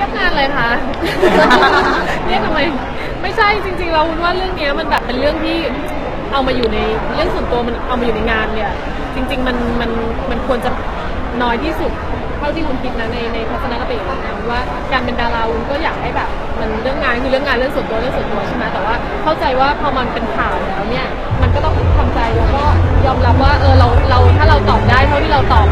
รียกงานเลยค่ะเรียกทำไมไม่ใช่จริง ๆ เราว่าเรื่องเนี้ยมันแบบเป็นเรื่องที่เอามาอยู่ในเรื่องส่วนตัวมันเอามาอยู่ในงานเนี่ย จริง ๆ มันมันมันควรจะน้อยที่สุดเท่าที่คุณคิดนะในในทัศนคติของเราว่าการเป็นดาราวุ้นก็อยากให้แบบมันเรื่องงานคือเรื่องงานเรื่องส่วนตัวเรื่องส่วนตัวใช่ไหมแต่ว่าเข้าใจว่าพอมันเป็นข่าวแล้วเนี่ยมันก็ต้องทำใจแล้วก็ยอมรับว่าเออเราเราถ้าเราตอบได้เท่าที่เราตอบ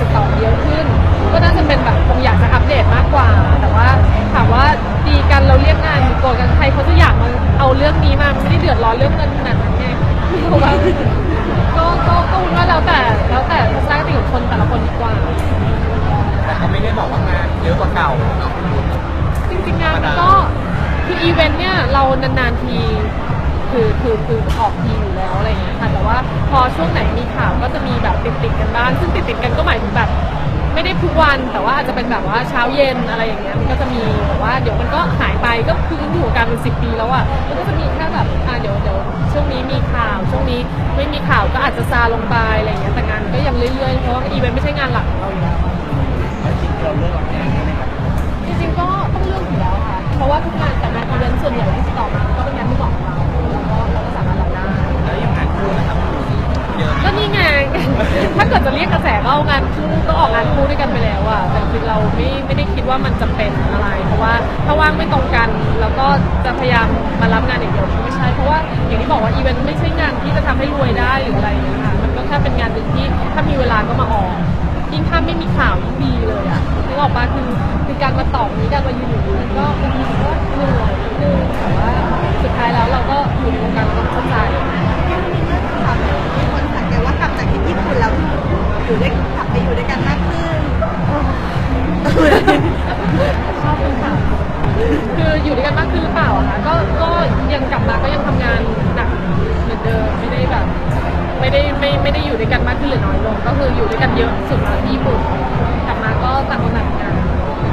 ติดต่อเยอะขึ้น ก็น่าจะเป็นแบบคงอยากจะอัปเดตมากกว่า แต่ว่าถามว่าดีกันเราเรียกงานหรือโกรธกันใครเขาจะอยากมาเอาเรื่องนี้มามันไม่ได้เดือดร้อนเรื่องเงินขนาดนั้นไงเพราะว่าก็ก็ก็วุ้นว่าแล้วแต่แล้วแต่ทัศนคติของคนแต่ละคนดีกว่า แต่ก็ไม่ได้บอกว่างานเยอะกว่าเก่าเนาะจริงๆงานมันก็คืออีเวนต์เนี่ยเรานานๆทีคือคือคือออกทีอยู่แล้วอะไรอย่างเงี้ยค่ะแต่ว่า ช่วงไหนมีข่าวก็จะมีแบบติดติดๆกันบ้างซึ่งติดติดๆกันก็หมายถึงแบบไม่ได้ทุกวันแต่ว่าอาจจะเป็นแบบว่าเช้าเย็นอะไรอย่างเงี้ยมันก็จะมีแต่ว่าเดี๋ยวมันก็หายไปก็คืออยู่วงการเป็นสิบปีแล้วอะมันก็จะมีแค่แบบอ่าเดี๋ยวเดี๋ยวช่วงนี้มีข่าวช่วงนี้ไม่มีข่าวก็อาจจะซาลงไปอะไรอย่างเงี้ยแต่งานก็ยังเรื่อยๆเพราะว่าอีเวนต์ไม่ใช่งานหลักของเราอยู่แล้วแล้วจริงๆเราเลิกรับงานได้ไหมครับจริงๆก็ต้องเลือกอยู่แล้วค่ะเพราะว่าทุกงานแต่งานอีเวนต์ส่วนใหญ่ที่ติดต่อมา กันไปแล้วอะแต่คือเราไม่ไม่ได้คิดว่ามันจะเป็นอะไร เพราะว่าถ้าว่างไม่ตรงกันแล้วก็จะพยายามมารับงานอย่างเดียวไม่ใช่เพราะว่าอย่างที่บอกว่าอีเวนต์ไม่ใช่งานที่จะทำให้รวยได้หรืออะไรอย่างเงี้ยค่ะมันก็แค่เป็นงานหนึ่งที่ถ้ามีเวลาก็มาออกยิ่งถ้าไม่มีข่าวยิ่งดีเลยอะนึกออกปะคือคือการมาตอบนี้การมายืนอยู่นี้ก็บางทีมันก็เหนื่อยนิดนึงแต่ว่าสุดท้ายแล้วเราก็อยู่ในวงการเราก็เข้าใจ อยู่ด้วยกันมากขึ้นหรือเปล่าอะคะก็ก็ยังกลับมาก็ยังทำงานหนักเหมือนเดิมไม่ได้แบบ ไม่ได้ไม่ไม่ได้อยู่ด้วยกันมากขึ้นหรือน้อยลง ก็คืออยู่ด้วยกันเยอะสุดมาที่ญี่ปุ่นกลับมาก็ต่างคนต่างทำงาน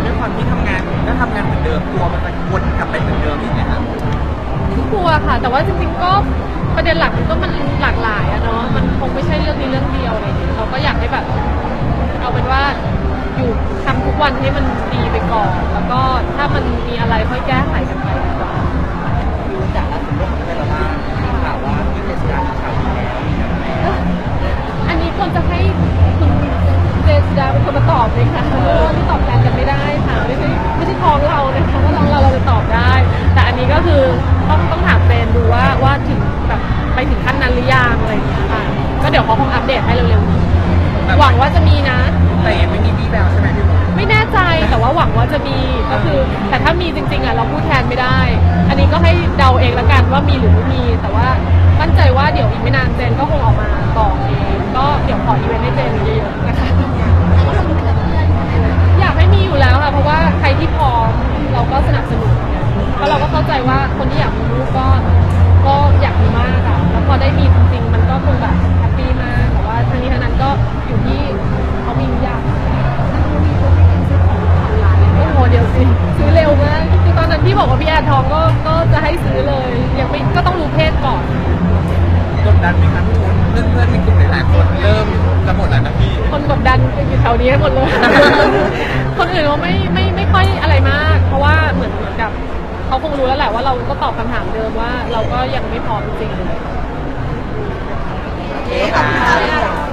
ด้วยความที่ทำงานก็ทำงานเหมือนเดิมกลัวมันจะวนกลับไปเหมือนเดิมอีกไหมครับกลัวค่ะ แต่ว่าจริงๆก็ประเด็นหลักมันก็มันหลากหลายอะเนาะมันคงไม่ใช่เรื่องนี้เรื่องเดียวอะไรอย่างเงี้ยเราก็อยากให้แบบ เอาเป็นว่า อยู่ทำทุกวันให้มันดีไปก่อน แล้วก็ถ้ามันมีอะไรค่อยแก้ไขกันไปดีกว่าดูจากล่าสุดโลกของเป็นละล่ามีข่าวว่าที่เทศกาลข่าวดีแล้วอันนี้ควรจะให้คุณเจษดาเป็นคนมาตอบเลยค่ะเพราะว่าที่ตอบแทนกันไม่ได้ค่ะไม่ใช่ไม่ใช่ท้องเรานะคะว่าท้องเราเราจะตอบได้ แต่อันนี้ก็คือต้องต้องถามเฟนดูว่าว่าถึงแบบไปถึงขั้นนั้นหรือยังอะไรอย่างเงี้ยค่ะก็เดี๋ยวเขาคงอัปเดตให้เร็วๆนี้หวังว่าจะมีนะ แต่ยังไม่มีวี่แววใช่ไหมพี่บุ๊คไม่แน่ใจแต่ว่าหวังว่าจะมีก็คือ แต่ถ้ามีจริงๆอะเราพูดแทนไม่ได้ อันนี้ก็ให้เดาเองละกันว่ามีหรือไม่มี แต่ว่ามั่นใจว่าเดี๋ยวอีกไม่นานเจนก็คงออกมาบอกเองก็เดี๋ยวขออีเวนต์ให้เจนเยอะๆนะคะ ดดันไหมครับพี่บุ๊คเพื่อนๆในกลุ่มหลายๆคนเริ่มจะหมดแล้วนะพี่คนกดดันอยู่แถวนี้ให้หมดเลย คนอื่นเขาไม่ไม่ไม่ค่อยอะไรมาก เพราะว่าเหมือนเหมือนกับเขาคงรู้แล้วแหละว่าเราก็ตอบคำถามเดิมว่า เราก็ยังไม่พร้อมจริงๆ ขอบคุณค่ะ